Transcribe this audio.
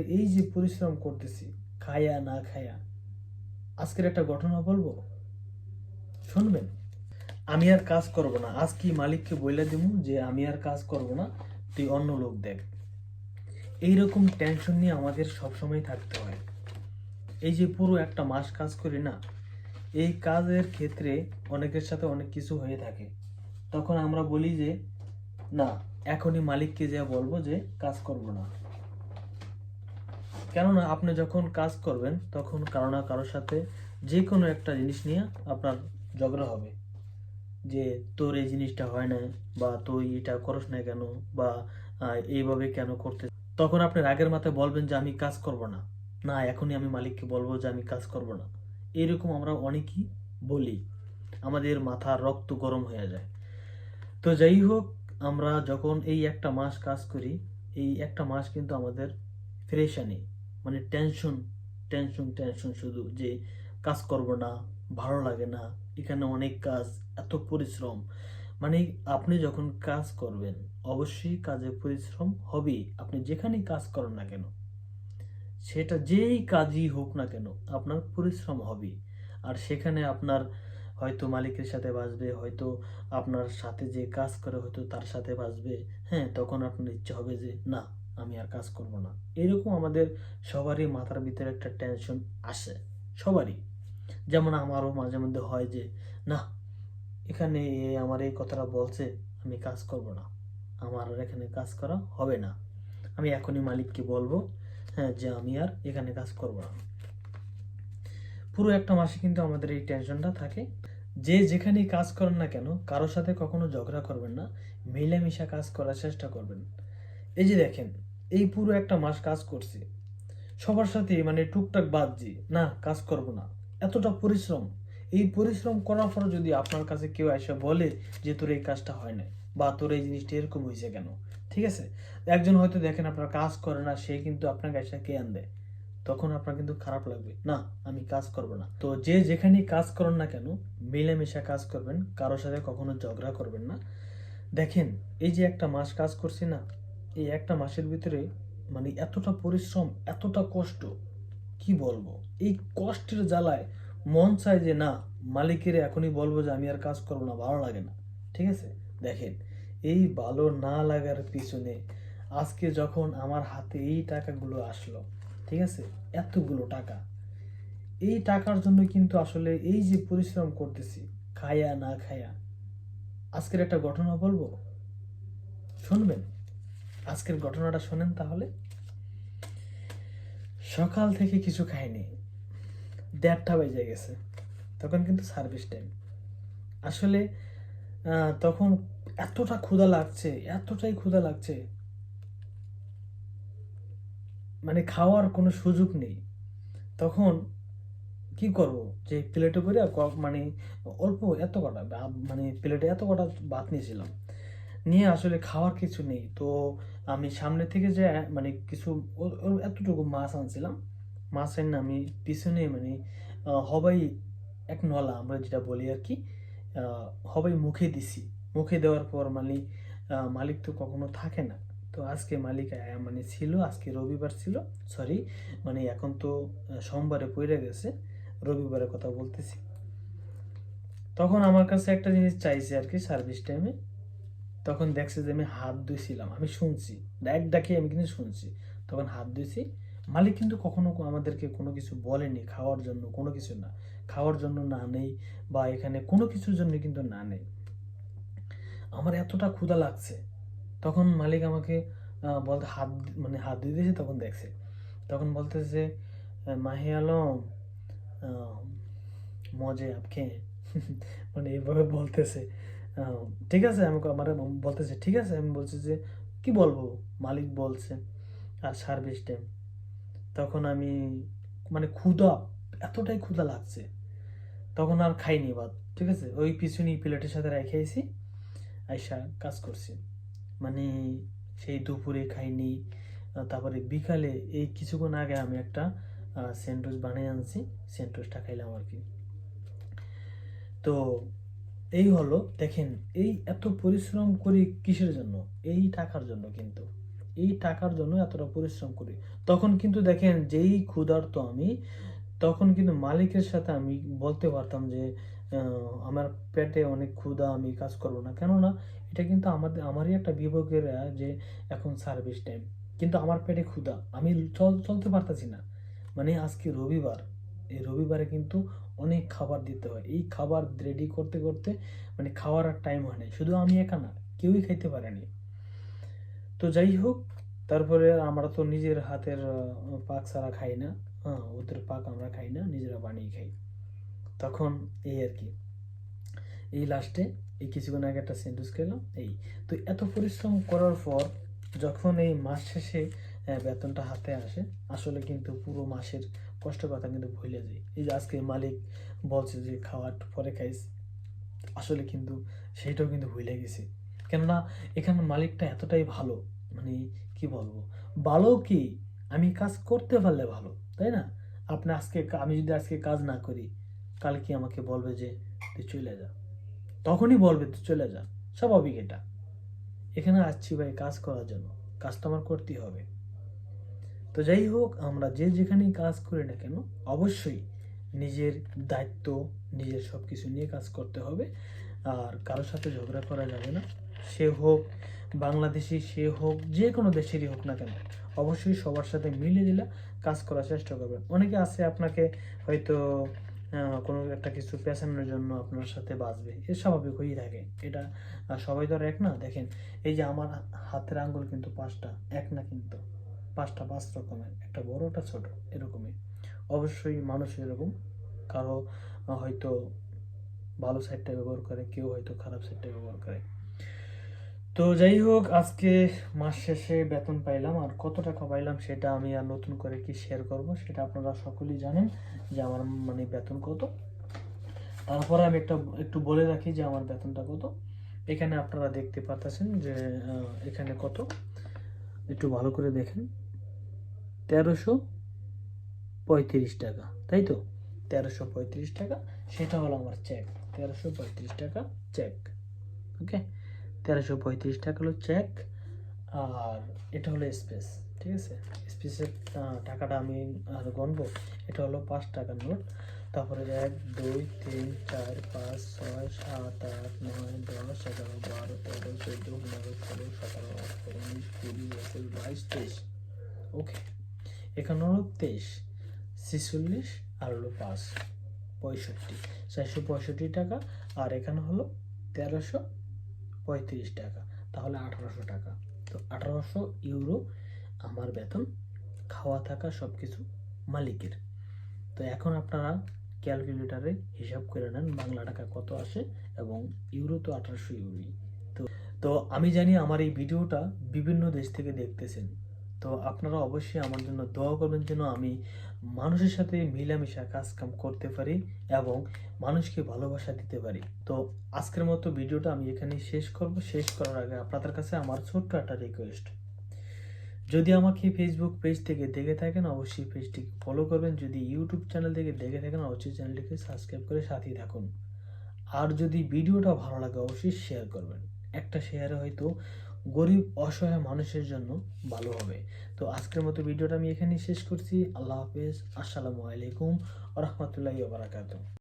এই যে পরিশ্রম করতেছি, খায়া না খায়া, আজকের একটা ঘটনা বলব? শুনবেন? আমি আর কাজ করব না। আজ কি মালিককে বইলে দিব যে আমি আর কাজ করব না? তুই অন্য লোক দেখ। এইরকম টেনশন নিয়ে আমাদের সবসময় থাকতে হয়। এই যে পুরো একটা মাস কাজ করি না, এই কাজের ক্ষেত্রে অনেকের সাথে অনেক কিছু হয়ে থাকে। তখন আমরা বলি যে, না, এখনই মালিককে যা বলব যে কাজ করব না। কেননা আপনি যখন কাজ করবেন, তখন কারও না কারোর সাথে যে কোনো একটা জিনিস নিয়ে আপনার ঝগড়া হবে। যে, তোর এই জিনিসটা হয় না বা তুই এটা করস না কেন বা এইভাবে কেন করতে তখন আপনি রাগের মাথায় বলবেন যে, আমি কাজ করব না। না, এখনই আমি মালিককে বলব যে, আমি কাজ করব না। এরকম আমরা অনেকই বলি। আমাদের মাথার রক্ত গরম হয়ে যায়। তো যাই হোক, আমরা যখন এই একটা মাস কাজ করি, এই একটা মাস কিন্তু আমাদের ফ্রেশ ফ্রেশানি মানে টেনশন টেনশন টেনশন শুধু যে কাজ করব না, ভালো লাগে না, এখানে অনেক কাজ, এত পরিশ্রম। মানে আপনি যখন কাজ করবেন, অবশ্যই কাজে পরিশ্রম হবেই। আপনি যেখানেই কাজ করেন না কেন, সেটা যেই কাজই হোক না কেন, আপনার পরিশ্রম হবেই। আর সেখানে আপনার হয়তো মালিকের সাথে বাজবে হয়তো আপনার সাথে যে কাজ করে হয়তো তার সাথে বাজবে হ্যাঁ তখন আপনার ইচ্ছে হবে যে না আমি আর কাজ করব না। এরকম আমাদের সবারই মাথার ভিতরে একটা টেনশন আসে। সবারই। যেমন আমারও মাঝে মধ্যে হয় যে, না, এখানে আমার এই কথাটা বলছে, আমি কাজ করব না। আমার আর এখানে কাজ করা হবে না। আমি এখনই মালিককে বলব হ্যাঁ যে আমি আর এখানে কাজ করব না। পুরো একটা মাসে কিন্তু আমাদের এই টেনশনটা থাকে। যে যেখানেই কাজ করেন না কেন কারোর সাথে কখনো ঝগড়া করবেন না। মিলেমিশা কাজ করার চেষ্টা করবেন। এই যে দেখেন এই পুরো একটা মাস কাজ করছি। সবার সাথে মানে টুকটাক বাদজি না, কাজ করব না। এতটা পরিশ্রম। এই পরিশ্রম করার পর যদি আপনার কাছে কেউ এসে বলে যে, তোর এই কাজটা হয় না বা তোর এই জিনিসটা এরকম হয়েছে কেন? ঠিক আছে? একজন হয়তো দেখেন আপনার কাজ করে না, সে কিন্তু আপনাকে এসে কে আন দেয় তখন আপনার কিন্তু খারাপ লাগবে, না, আমি কাজ করব না। তো যে যেখানেই কাজ করেন না কেন, মিলেমিশে কাজ করবেন কারোর সাথে কখনো ঝগড়া করবেন না। দেখেন, এই যে একটা মাস কাজ করছি না এই একটা মাসের ভিতরে মানে এতটা পরিশ্রম, এতটা কষ্ট, কি বলব? এই কষ্টের জ্বালায় মন চায় যে, না, মালিকের এখনই বলব যে, আমি আর কাজ করব না, ভালো লাগে না। ঠিক আছে? দেখেন, এই ভালো না লাগার পিছনে আজকে যখন আমার হাতে এই টাকাগুলো আসলো, ঠিক আছে? এতগুলো টাকা। এই টাকার জন্য কিন্তু আসলে এই যে পরিশ্রম করতেছি, খায়া না খায়া, আজকের একটা ঘটনা বলব? শুনবেন? আজকের ঘটনাটা শোনেন তাহলে। সকাল থেকে কিছু খাইনি। দেড়টা বেজে গেছে। তখন কিন্তু সার্ভিস টাইম আসলে তখন এতটা ক্ষুধা লাগছে, এতটাই ক্ষুধা লাগছে। মানে খাওয়ার কোনো সুযোগ নেই। তখন কি করব? যে প্লেটে করে মানে অল্প এত কটা মানে প্লেটে এত কটা ভাত নিয়েছিলাম। নিয়ে আসলে খাওয়ার কিছু নেই। তো আমি সামনে থেকে যে মানে কিছু এতটুকু মাছ আনছিলাম। মাছ এনে আমি পিছনে মানে হবাই এক নলা আমরা যেটা বলি আর কি হবাই মুখে দিছি। মুখে দেওয়ার পর মানে মালিক তো কখনো থাকে না। তো আজকে মালিক মানে ছিল, আজকে রবিবার ছিল সরি মানে এখন তো সোমবারে পড়ে গেছে, রবিবারের কথা বলতেছি। তখন আমার কাছে একটা জিনিস চাইছে আর কি সার্ভিস টাইমে তখন দেখছে যে আমি হাত ধুইছিলাম, আমি শুনছি, ডাক ডাকে আমি কিন্তু শুনছি। তখন হাত ধুইছি। মালিক কিন্তু কখনো আমাদেরকে কোনো কিছু বলেনি, খাওয়ার জন্য কোনো কিছু না। খাওয়ার জন্য না নেই বা এখানে কোনো কিছুর জন্য কিন্তু না নেই। আমার এতটা ক্ষুধা লাগছে। তখন মালিক আমাকে বলতে হাত মানে হাত দিয়ে দিয়েছে, তখন দেখছে। তখন বলতেছে মাহি আলম মজে আপকে। মানে এইভাবে বলতেছে। ঠিক আছে আমাকে আমার বলতেছে, ঠিক আছে, আমি বলছি যে, কি বলব? মালিক বলছে আর সার্ভিস টাইম তখন আমি মানে ক্ষুধা, এতটাই ক্ষুধা লাগছে। তখন আর খাইনি ভাত, ঠিক আছে? ওই পিছনি প্লেটের সাথে রেখেছি আইসা কাজ করছি। মানে সেই দুপুরে খাইনি তারপরে বিকালে এই কিছুক্ষণ আগে আমি একটা স্যান্ডউইচ বানিয়ে আনছি স্যান্ডউইচটা খাইলাম আর কি। তো এই হলো, দেখেন, এই এত পরিশ্রম করি কিসের জন্য? এই টাকার জন্য কিন্তু। এই টাকার জন্য এতটা পরিশ্রম করি। তখন কিন্তু দেখেন, যেই ক্ষুধার্ত আমি, তখন কিন্তু মালিকের সাথে আমি বলতে পারতাম যে আমার পেটে অনেক ক্ষুধা, আমি কাজ করব না। কেননা, এটা কিন্তু আমাদের আমারই একটা বিভাগের যে, এখন সার্ভিস টাইম কিন্তু আমার পেটে ক্ষুধা, আমি চল, চলতে পারতাছি না। মানে আজকে রবিবার, এই রবিবারে কিন্তু অনেক খাবার দিতে হয়। এই খাবার রেডি করতে করতে মানে খাওয়ার আর টাইম হয় না শুধু আমি একা না, কেউই খাইতে পারেনি। তো যাই হোক, তারপরে আমরা তো নিজের হাতের পাক ছাড়া খাই না। হ্যাঁ ওদের পাক আমরা খাই না, নিজেরা বানিয়ে খাই। তখন এই আর কি। এই লাস্টে এই কিছুক্ষণ আগে একটা স্যান্ডউইচ খেলাম, এই। তো এত পরিশ্রম করার পর যখন এই মাস শেষে বেতনটা হাতে আসে, আসলে কিন্তু পুরো মাসের কষ্ট কথা কিন্তু ভুলে যায় এই যে আজকে মালিক বলছে যে খাওয়ার পরে খাইস, আসলে কিন্তু সেইটাও কিন্তু ভুলে গেছি। কেননা এখানে মালিকটা এতটাই ভালো মানে কি বলব? ভালো কি? আমি কাজ করতে পারলে ভালো, তাই না? আপনি আজকে আমি যদি আজকে কাজ না করি কালকে আমাকে বলবে যে তুই চলে যা? তখনই বলবে, তুই চলে যা। স্বাভাবিক এটা। এখানে আসছি ভাই কাজ করার জন্য। কাজ তো আমার করতেই হবে। তো যাই হোক, আমরা যে যেখানেই কাজ করি না কেন, অবশ্যই নিজের দায়িত্ব, নিজের সব কিছু নিয়ে কাজ করতে হবে। আর কারোর সাথে ঝগড়া করা যাবে না। সে হোক বাংলাদেশি, সে হোক যে কোনো দেশেরই হোক না কেন, অবশ্যই সবার সাথে মিলে দিলে কাজ করার চেষ্টা করবেন। অনেকে আছে আপনাকে হয়তো কোনো একটা কিছু পেছানোর জন্য আপনার সাথে বাঁচবে। এ স্বাভাবিক হয়েই থাকে। এটা সবাই তো আর এক না? দেখেন, এই যে আমার হাতের আঙ্গুল কিন্তু পাঁচটা, এক না কিন্তু। পাঁচটা পাঁচ রকমের, একটা বড়, একটা ছোট, এরকমই। অবশ্যই মানুষ এরকম, কারও হয়তো ভালো সাইডটা ব্যবহার করে, কেউ হয়তো খারাপ সাইডটা ব্যবহার করে। তো যাই হোক, আজকে মাস শেষে বেতন পাইলাম, আর কত টাকা পাইলাম সেটা আমি আর নতুন করে কি শেয়ার করব, সেটা আপনারা সকলেই জানেন যে আমার মানে বেতন কত। তারপরে আমি একটা, একটু বলে রাখি যে আমার বেতনটা কত। এখানে আপনারা দেখতে পাচ্ছেন যে এখানে কত। একটু ভালো করে দেখেন। তেরোশো পঁয়ত্রিশ টাকা, তাই তো? তেরোশো পঁয়ত্রিশ টাকা, সেটা হলো আমার চেক তেরোশো পঁয়ত্রিশ টাকা চেক ওকে তেরোশো পঁয়ত্রিশ টাকা হলো চেক আর এটা হলো স্পেস ঠিক আছে? স্পেসের টাকাটা আমি আর গণবো এটা হলো পাঁচ টাকার নোট, তারপরে এক, দুই, তিন, চার, পাঁচ, ছয়, সাত, আট, নয়, দশ, এগারো, বারো, তেরো, চোদ্দ, পনেরো, ষোলো, সতেরো, আঠারো, উনিশ, কুড়ি, একুশ, বাইশ, তেইশ ওকে হলো তেইশ, ছেচল্লিশ আর হলো পাঁচ, পঁয়ষট্টি। চারশো পঁয়ষট্টি টাকা, আর এখানে হলো তেরোশো পঁয়ত্রিশ টাকা। তাহলে আঠারোশো টাকা। তো আঠারোশো ইউরো আমার বেতন, খাওয়া থাকা সব কিছু মালিকের। তো এখন আপনারা ক্যালকুলেটারে হিসাব করে নেন বাংলা টাকা কত আসে এবং ইউরো তো আঠারোশো ইউরোই। তো তো আমি জানি আমার এই ভিডিওটা বিভিন্ন দেশ থেকে দেখতেছেন। তো আপনারা অবশ্যই আমার জন্য দোয়া করবেন যেন আমি মানুষের সাথে মিলামিশা কাজ কাম করতে পারি এবং মানুষকে ভালোবাসা দিতে পারি। তো আজকের মতো ভিডিওটা আমি এখানে শেষ করব। শেষ করার আগে আপনাদের কাছে আমার ছোট্ট একটা রিকোয়েস্ট যদি আমাকে ফেসবুক পেজ থেকে দেখে থাকেন, অবশ্যই পেজটিকে ফলো করবেন। যদি ইউটিউব চ্যানেল থেকে দেখে থাকেন, অবশ্যই চ্যানেলটিকে সাবস্ক্রাইব করে সাথেই থাকুন। আর যদি ভিডিওটা ভালো লাগে, অবশ্যই শেয়ার করবেন। একটা শেয়ারে হয়তো গরিব, অসহায় মানুষের জন্য ভালো হবে। তো আজকের মতো ভিডিওটা আমি এখানেই শেষ করছি। আল্লাহ হাফেজ। আসসালামু আলাইকুম রহমতুল্লাহ বারাকাতু